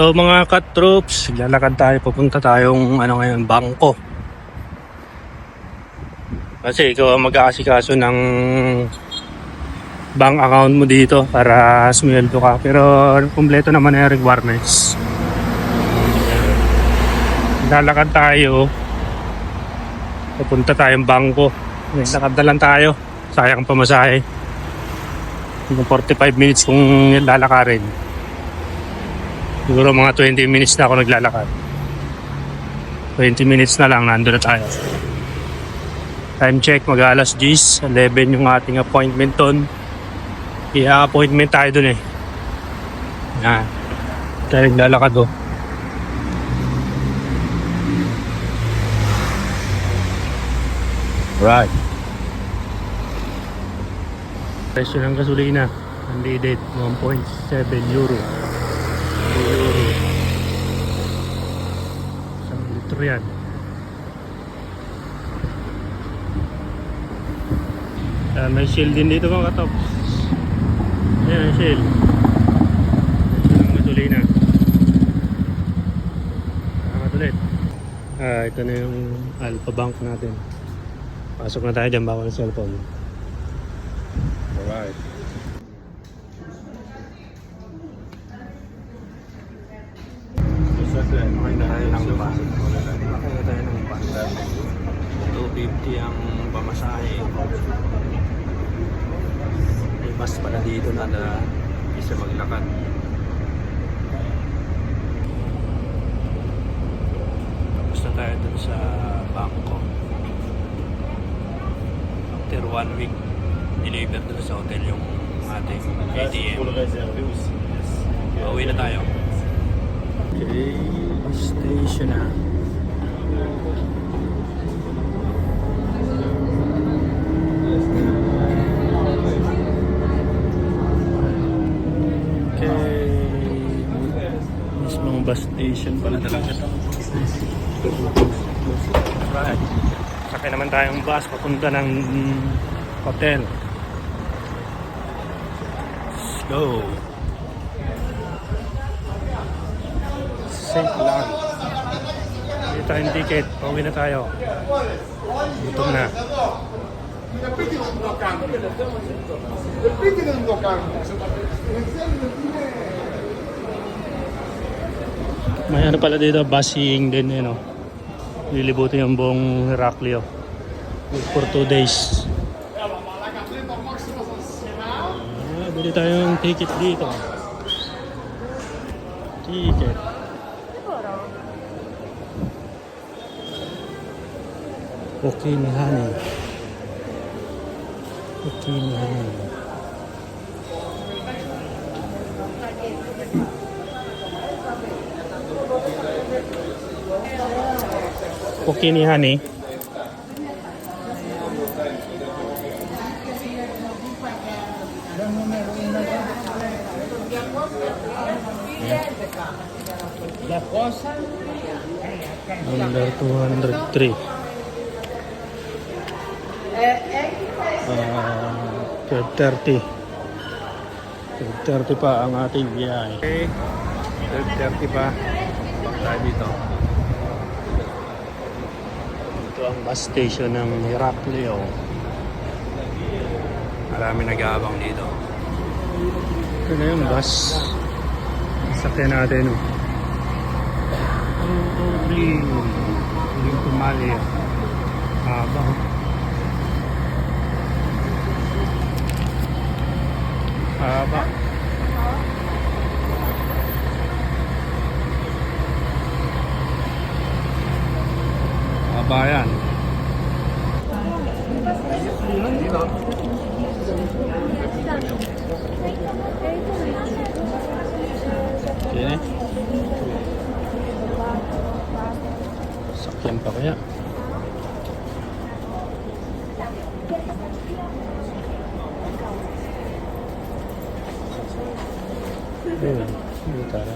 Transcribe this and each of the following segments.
So mga ka-troops, lalakad tayo, pupunta tayong ano ngayon, bangko. Kasi ikaw ang mag-aasikaso ng bank account mo dito para sumweldo ka. Pero kumpleto naman na yung requirements. Lalakad tayo, pupunta tayong bangko. Lakad na lang tayo, sayang pamasahe. Yung 45 minutes kung lalakarin. Siguro mga 20 minutes na ako naglalakad. 20 minutes na lang, nandun na tayo. Time check, mag alas 10, 11 yung ating appointment doon. I-appointment tayo doon eh. Yan. Tayo naglalakad oh. Right. Presyo ng gasolina, unleaded, 1.7 euro. 2 euro. Isang litro yan. Ah, may shell din dito mga katops. Ayan ang shell. Presyo ng gasolina. Salamat ulit. Ah, ito na yung Alpha Bank natin. Pasok na tayo dyan, bawal cellphone. Alright. Bus. Na tayo ng bus. 250 ang pamasahe. May bus pala dito na na isa maglakad. Tapos na tayo dun sa bangko. After one week, deliver dun sa hotel yung ating ATM. Pauwi na tayo. Okay, station na. Okay. Mismong bus station pala talaga. Right. Sakay naman tayong bus papunta ng hotel. Let's go. St. Lawrence. Hindi tayong ticket. Pauwi na tayo. Gutom na. May ano pala dito, busing din eh, no? Lilibutin yung buong Heraclio. For two days. Ah, bili tayong ticket dito. Ticket. Oke Honey. Hani. Honey. Okini Hani. Number 203. Ah, 12.30 12.30 pa ang ating biyahe okay. 12.30 pa. Bak tayo dito. Ito ang bus station ng Heraclio marami nag-aabang dito. Ito na yung bus. Sakyan natin. Oh. bling bling tumali haba oh. Haba yan. Okay. Sakyan pa kaya? Ayun, hindi tara.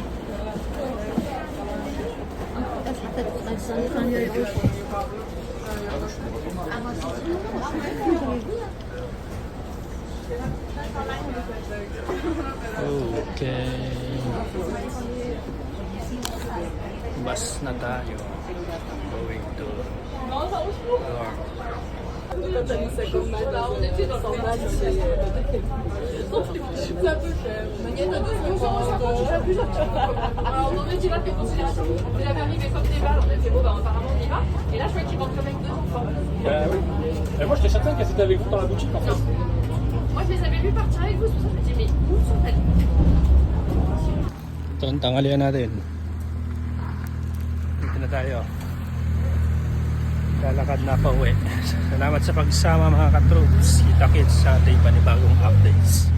Okay. bus na tayo. Going to On était dans le match. C'est un peu cher. Magnette à 250 Alors, on là, fait considération. Comme des balles, on a fait bon, bah, apparemment, on y va. Et là, je crois qu'il rentre avec deux enfants. Bah oui. Et moi, j'étais certain qu'elles étaient avec vous dans la boutique en fait. Moi, je les avais vus partir avec vous, c'est pour ça que je me mais où sont-elles Ito ang tanghalian natin. Dito na tayo. Lalakad na pa uwi. Salamat sa pagsama mga katroops. Kita kits sa ating panibagong updates.